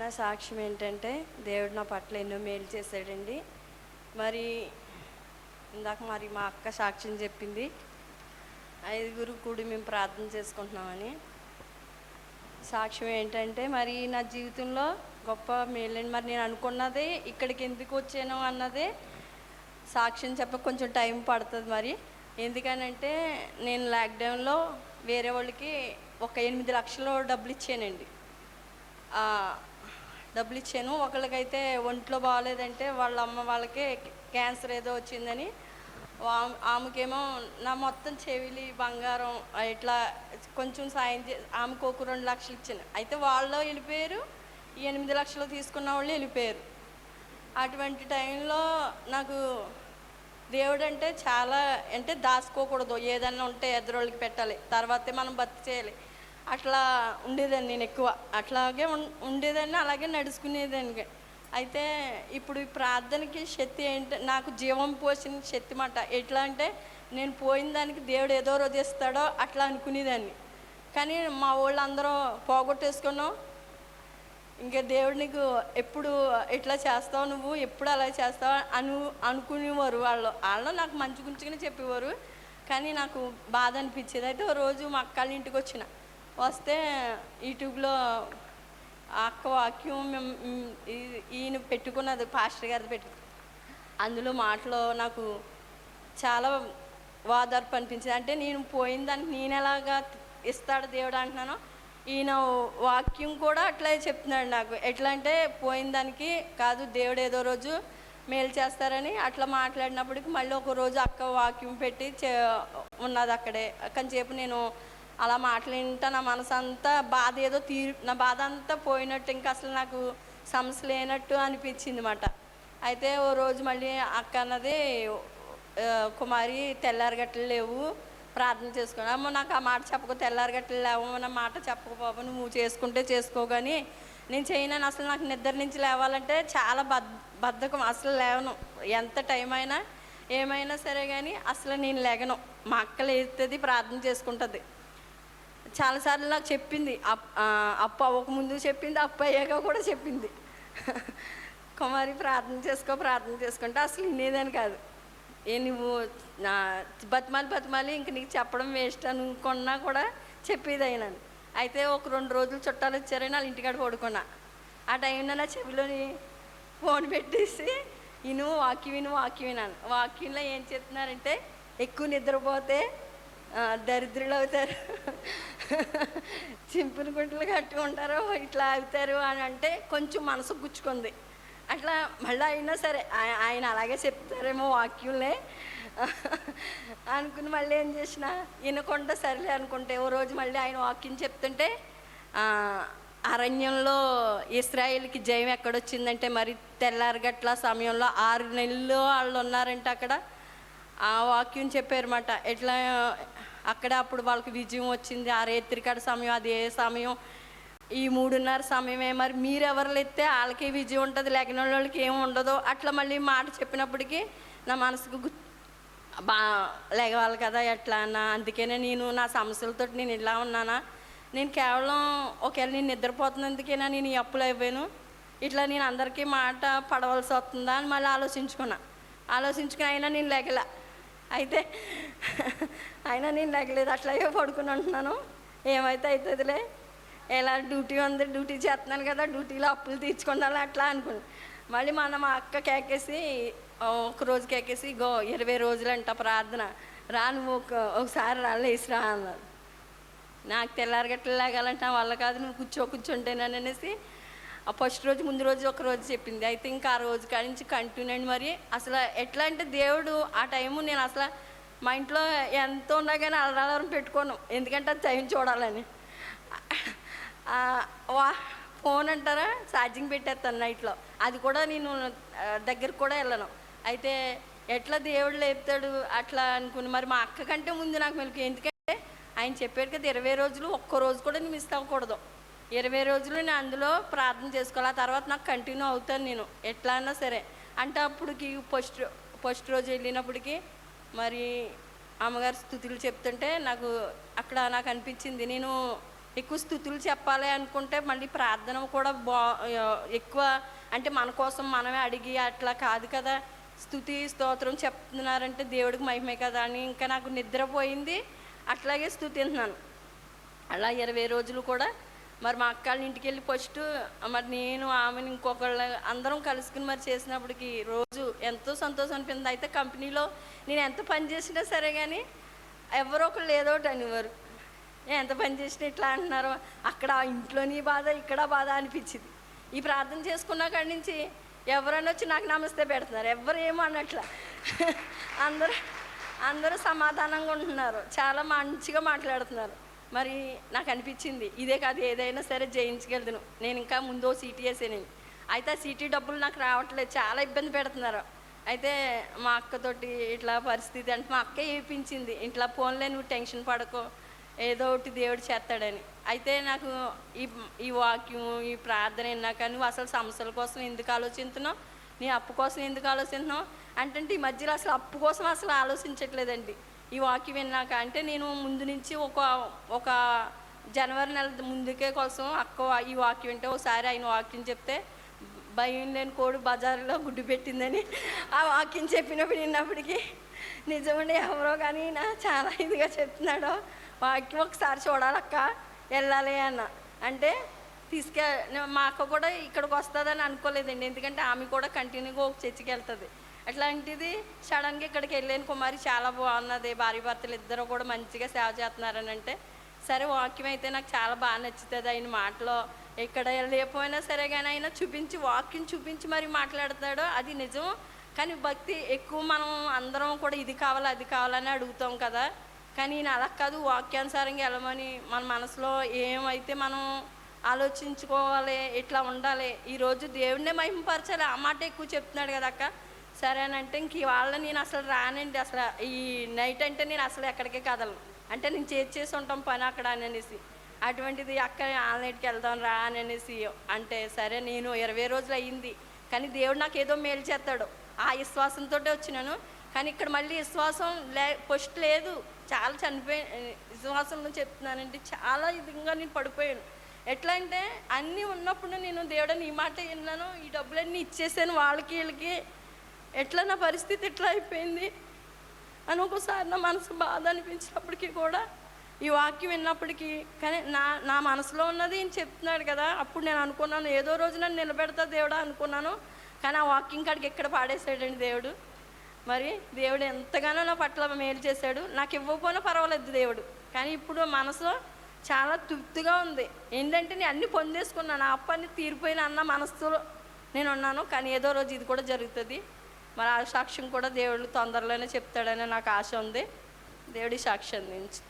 నా సాక్ష్యం ఏంటంటే దేవుడు నా పట్ల ఎన్నో మేలు చేశాడండి. మరి ఇందాక మరి మా అక్క సాక్ష్యం చెప్పింది ఐదుగురు కూడి మేము ప్రార్థన చేసుకుంటున్నామని. సాక్ష్యం ఏంటంటే మరి నా జీవితంలో గొప్ప మేలండి. మరి నేను అనుకున్నదే ఇక్కడికి ఎందుకు వచ్చాను అన్నదే సాక్ష్యం చెప్ప కొంచెం టైం పడుతుంది మరి. ఎందుకనంటే నేను లాక్డౌన్లో వేరే వాళ్ళకి ఒక ఎనిమిది లక్షలు డబ్బులు ఇచ్చానండి. డబ్బులు ఇచ్చాను. ఒకళ్ళకైతే ఒంట్లో బాగాలేదంటే వాళ్ళ అమ్మ వాళ్ళకి క్యాన్సర్ ఏదో వచ్చిందని ఆమెకేమో నా మొత్తం చెవిలి బంగారం ఇట్లా కొంచెం సాయం చే ఆమెకు ఒక రెండు లక్షలు ఇచ్చాను. అయితే వాళ్ళు వెళ్ళిపోయారు. ఎనిమిది లక్షలు తీసుకున్న వాళ్ళు వెళ్ళిపోయారు. అటువంటి టైంలో నాకు దేవుడు అంటే చాలా అంటే దాచుకోకూడదు. ఏదైనా ఉంటే ఎదురోళ్ళకి పెట్టాలి. తర్వాతే మనం బతి చేయాలి అట్లా ఉండేదాన్ని నేను ఎక్కువ. అట్లాగే ఉండేదాన్ని అలాగే నడుచుకునేదాన్ని అయితే ఇప్పుడు ఈ ప్రార్థనకి శక్తి ఏంటి నాకు జీవం పోసిన శక్తి మాట ఎట్లా అంటే నేను పోయిన దానికి దేవుడు ఏదో రోజు ఇస్తాడో అట్లా అనుకునేదాన్ని. కానీ మా వాళ్ళందరూ పోగొట్టేసుకున్నాం. ఇంకా దేవుడు నీకు ఎప్పుడు ఇట్లా చేస్తావు నువ్వు ఎప్పుడు అలా చేస్తావు అను అనుకునేవారు వాళ్ళు. వాళ్ళు నాకు మంచి గురించిగానే చెప్పేవారు. కానీ నాకు బాధ అనిపించేది. అయితే ఓ రోజు మా అక్కళ్ళ ఇంటికి వచ్చిన. వస్తే యూట్యూబ్లో అక్క వాక్యం ఈయన పెట్టుకున్నది పాస్టర్ గారిది పెట్టు. అందులో మాటలు నాకు చాలా వాదార్పు అనిపించింది. అంటే నేను పోయిన దానికి నేను ఎలాగా ఇస్తాడు దేవుడు అంటున్నానో ఈయన వాక్యం కూడా అట్లే చెప్తున్నాడు నాకు. ఎట్లా అంటే పోయిన దానికి కాదు దేవుడు ఏదో రోజు మేలు చేస్తారని అట్లా మాట్లాడినప్పటికి మళ్ళీ ఒక రోజు అక్క వాక్యం పెట్టి చే ఉన్నది అక్కడే. కొంచెంసేపు నేను అలా మాట్లాడింటా నా మనసు అంతా బాధ ఏదో తీరు నా బాధ అంతా పోయినట్టు ఇంకా అసలు నాకు సమస్య లేనట్టు అనిపించింది అనమాట అయితే ఓ రోజు మళ్ళీ అక్క అన్నది కుమారి తెల్లారగట్టలు లేవు ప్రార్థన చేసుకుని అమ్మ నాకు ఆ మాట చెప్పకు తెల్లారగట్టలు లేవు అన్న మాట చెప్పకు బాబు నువ్వు చేసుకుంటే చేసుకో కానీ నేను చేయనని అసలు నాకు నిద్ర నుంచి లేవాలంటే చాలా బద్ బద్ధకం. అసలు లేవను. ఎంత టైం అయినా ఏమైనా సరే కానీ అసలు నేను లేగను. మా అక్క లేస్తుంది ప్రార్థన చేసుకుంటుంది. చాలాసార్లు నాకు చెప్పింది. అప్ ఆ, అవ్వక ముందు చెప్పింది అప్ప అయ్యాక కూడా చెప్పింది. కుమారి ప్రార్థన చేసుకో ప్రార్థన చేసుకుంటే అసలు వినేదని కాదు. ఏ నువ్వు నా బతిమాలి బతిమాలి ఇంక నీకు చెప్పడం వేస్ట్ అనుకున్నా కూడా చెప్పేది అయినాను అయితే ఒక రెండు రోజులు చుట్టాలు వచ్చారని వాళ్ళ ఇంటికాడ పడుకున్నా. ఆ టైంలో నా చెవిలోని ఫోన్ పెట్టేసి విను వాకి విను వాకి వినాను వాక్యంలో ఏం చెప్తున్నారంటే ఎక్కువ నిద్రపోతే దరిద్రులు అవుతారు. చింపుని గుంటలు ఉంటారు ఇట్లా ఆగుతారు అని అంటే కొంచెం మనసు గుచ్చుకుంది. అట్లా మళ్ళీ అయినా సరే ఆయన అలాగే చెప్తారేమో వాక్యులే. అనుకుని మళ్ళీ ఏం చేసిన వినకుండా సరేలే అనుకుంటే ఓ రోజు మళ్ళీ ఆయన వాక్యం చెప్తుంటే అరణ్యంలో ఇస్రాయిల్కి జయం ఎక్కడొచ్చిందంటే మరి తెల్లారగట్ల సమయంలో ఆరు నెలలు వాళ్ళు ఉన్నారంటే అక్కడ. ఆ వాక్యం చెప్పారన్నమాట. ఎట్లా అక్కడ అప్పుడు వాళ్ళకి విజయం వచ్చింది. ఆ రేత్రికాడ సమయం అది ఏ సమయం? ఈ మూడున్నర సమయమే. మరి మీరెవరు ఎత్తే వాళ్ళకి విజయం ఉంటుంది లేకని వాళ్ళకి ఏమి ఉండదు? అట్లా మళ్ళీ మాట చెప్పినప్పటికీ నా మనసుకు గు బా లేవాలి కదా ఎట్లా అన్న. అందుకనే నేను నా సమస్యలతో నేను ఇలా ఉన్నానా. నేను కేవలం ఒకవేళ నేను నిద్రపోతున్నందుకేనా నేను ఈ అప్పులు అయిపోయాను? ఇట్లా నేను అందరికీ మాట పడవలసి వస్తుందా అని మళ్ళీ ఆలోచించుకున్నా. ఆలోచించుకుని అయినా నేను లేగల అయితే అయినా నేను లేగలేదు అట్లాగే పడుకుని అంటున్నాను ఏమైతే అవుతుందిలే ఎలా డ్యూటీ ఉంది డ్యూటీ చేస్తున్నాను కదా డ్యూటీలో అప్పులు తీర్చుకుండాలి అట్లా అనుకుని మళ్ళీ మన మా అక్క కేకేసి ఒక రోజు కేకేసి గో ఇరవై రోజులంట ప్రార్థన. రా నువ్వు ఒక ఒకసారి రాలేసిరా రా అన్నారు. నాకు తెల్లారగట్ల లేగాలంటే వాళ్ళ కాదు నువ్వు కూర్చో కూర్చుంటేనని అనేసి ఆ ఫస్ట్ రోజు ముందు రోజు ఒక రోజు చెప్పింది. అయితే ఇంకా ఆ రోజు కాడి నుంచి కంటిన్యూ అండి మరి. అసలు ఎట్లా అంటే దేవుడు ఆ టైము నేను అసలు మా ఇంట్లో ఎంత ఉన్నా కానీ అలరాలం పెట్టుకోను. ఎందుకంటే అది టైం చూడాలని. వా ఫోన్ అంటారా? ఛార్జింగ్ పెట్టేస్తాను నైట్లో అది కూడా నేను ఆ, దగ్గరికి కూడా వెళ్ళను. అయితే ఎట్లా దేవుడు లేపుతాడు అట్లా అనుకుని మరి మా అక్క కంటే ముందు నాకు మెలకు ఎందుకంటే ఆయన చెప్పాడు కదా ఇరవై రోజులు ఒక్క రోజు కూడా నేను మిస్ అవ్వకూడదు ఇరవై రోజులు నేను అందులో ప్రార్థన చేసుకోవాలి. ఆ తర్వాత నాకు కంటిన్యూ అవుతాను నేను. ఎట్లా అన్నా సరే. అంటే అప్పటికి ఫస్ట్ ఫస్ట్ రోజు వెళ్ళినప్పటికి మరి అమ్మగారు స్థుతులు చెప్తుంటే నాకు అక్కడ నాకు అనిపించింది. నేను ఎక్కువ స్థుతులు చెప్పాలి అనుకుంటే మళ్ళీ ప్రార్థన కూడా బా ఎక్కువ అంటే మన కోసం మనమే అడిగి అట్లా కాదు కదా. స్థుతి స్తోత్రం చెప్తున్నారంటే దేవుడికి మహిమే కదా అని ఇంకా నాకు నిద్రపోయింది. అట్లాగే స్థుతింటున్నాను అలా ఇరవై రోజులు కూడా మరి మా అక్క ఇంటికి వెళ్ళి ఫస్ట్ మరి నేను ఆమెను ఇంకొకళ్ళ అందరం కలుసుకుని మరి చేసినప్పటికి రోజు ఎంతో సంతోషం అనిపించింది. అయితే కంపెనీలో నేను ఎంత పని చేసినా సరే కానీ ఎవరో ఒకళ్ళు ఏదో ఒకటి అనేవారు. ఎంత పని చేసినా ఇట్లా అంటున్నారు. అక్కడ ఇంట్లోని బాధ ఇక్కడ బాధ అనిపించింది. ఈ ప్రార్థన చేసుకున్న కాడి నుంచి ఎవరైనా వచ్చి నాకు నమస్తే పెడుతున్నారు. ఎవరు ఏమో అన్నట్ల అందరూ అందరూ సమాధానంగా ఉంటున్నారు. చాలా మంచిగా మాట్లాడుతున్నారు. మరి నాకు అనిపించింది ఇదే కాదు ఏదైనా సరే జయించగలను. నేను ఇంకా ముందు సీటీ వేసాను అయితే ఆ సీటీ డబ్బులు నాకు రావట్లేదు చాలా ఇబ్బంది పెడుతున్నారు. అయితే మా అక్కతోటి ఇట్లా పరిస్థితి అంటే మా అక్క ఏపించింది ఇట్లా ఫోన్లే నువ్వు టెన్షన్ పడకో ఏదో ఒకటి దేవుడు చేస్తాడని. అయితే నాకు ఈ ఈ వాక్యం ఈ ప్రార్థన విన్నాక నువ్వు అసలు సమస్యల కోసం ఎందుకు ఆలోచిస్తున్నావు? నీ అప్పు కోసం ఎందుకు ఆలోచిస్తున్నావు? అంటే ఈ మధ్యలో అసలు అప్పు కోసం అసలు ఆలోచించట్లేదండి. ఈ వాక్యం విన్నాక అంటే నేను ముందు నుంచి ఒక ఒక జనవరి నెల ముందుకే కోసం అక్క ఈ వాక్యం వింటే ఒకసారి ఆయన వాక్యం చెప్తే భయం లేని కోడి బజారులో గుడ్డు పెట్టిందని ఆ వాక్యం చెప్పినప్పుడు విన్నప్పటికీ నిజమండి ఎవరో కానీ నా చాలా ఇదిగా చెప్తున్నాడు వాక్యం ఒకసారి చూడాలక్క వెళ్ళాలి అన్న. అంటే తీసుకె మా అక్క కూడా ఇక్కడికి వస్తుందని అనుకోలేదండి. ఎందుకంటే ఆమె కూడా కంటిన్యూగా ఒక చర్చికి వెళ్తుంది. అట్లాంటిది సడన్గా ఇక్కడికి వెళ్ళాను కుమారి చాలా బాగున్నది భార్య భర్తలు ఇద్దరు కూడా మంచిగా సేవ చేస్తున్నారని అంటే సరే వాక్యం అయితే నాకు చాలా బాగా నచ్చుతుంది ఆయన మాటలో. ఎక్కడ లేకపోయినా సరే కానీ ఆయన చూపించి వాక్యం చూపించి మరి మాట్లాడతాడు అది నిజం. కానీ భక్తి ఎక్కువ మనం అందరం కూడా ఇది కావాలి అది కావాలని అడుగుతాం కదా. కానీ ఈయన అలా కాదు వాక్యానుసారంగా వెళ్ళమని మన మనసులో ఏమైతే మనం ఆలోచించుకోవాలి ఇట్లా ఉండాలి ఈరోజు దేవుడినే మహిమపరచాలి ఆ మాట ఎక్కువ చెప్తున్నాడు కదా అక్క. సరేనంటే ఇంక ఇవాళ నేను అసలు రానండి అసలు ఈ నైట్ అంటే నేను అసలు ఎక్కడికే కదలను. అంటే నేను చేసి చేసి ఉంటాం పని అక్కడ అని అనేసి. అటువంటిది అక్క ఆన్లైన్కి వెళ్దాం రా అని అనేసి అంటే సరే నేను ఇరవై రోజులు అయ్యింది. కానీ దేవుడు నాకు ఏదో మేలు చేస్తాడు. ఆ విశ్వాసంతో వచ్చినాను. కానీ ఇక్కడ మళ్ళీ విశ్వాసం లే ఫస్ట్ లేదు. చాలా చనిపోయి విశ్వాసంలో చెప్తున్నానంటే చాలా ఇదిగా నేను పడిపోయాను. ఎట్లా అంటే అన్నీ ఉన్నప్పుడు నేను దేవుడని ఈ మాట విన్నాను. ఈ డబ్బులన్నీ ఇచ్చేసాను వాళ్ళకి వీళ్ళకి. ఎట్లా నా పరిస్థితి ఎట్లా అయిపోయింది? అని ఒకసారి నా మనసు బాధ అనిపించినప్పటికీ కూడా ఈ వాక్యం విన్నప్పటికీ కానీ నా నా మనసులో ఉన్నది ఈయన చెప్తున్నాడు కదా అప్పుడు నేను అనుకున్నాను ఏదో రోజు నన్ను నిలబెడతా దేవుడా అనుకున్నాను కానీ ఆ వాక్యం కాడికి ఎక్కడ పాడేశాడండి దేవుడు? మరి దేవుడు ఎంతగానో నా పట్ల మేలు చేశాడు. నాకు ఇవ్వకపోయినా పర్వాలేదు దేవుడు కానీ ఇప్పుడు మనసు చాలా తృప్తిగా ఉంది. ఏంటంటే నేను అన్ని పొందేసుకున్నాను ఆ అప్పని తీరిపోయిన అన్న మనసులో నేను ఉన్నాను కానీ ఏదో రోజు ఇది కూడా జరుగుతుంది. మరి ఆ సాక్ష్యం కూడా దేవుడు తొందరలోనే చెప్తాడని నాకు ఆశ ఉంది. దేవుడి సాక్ష్యం అందించు.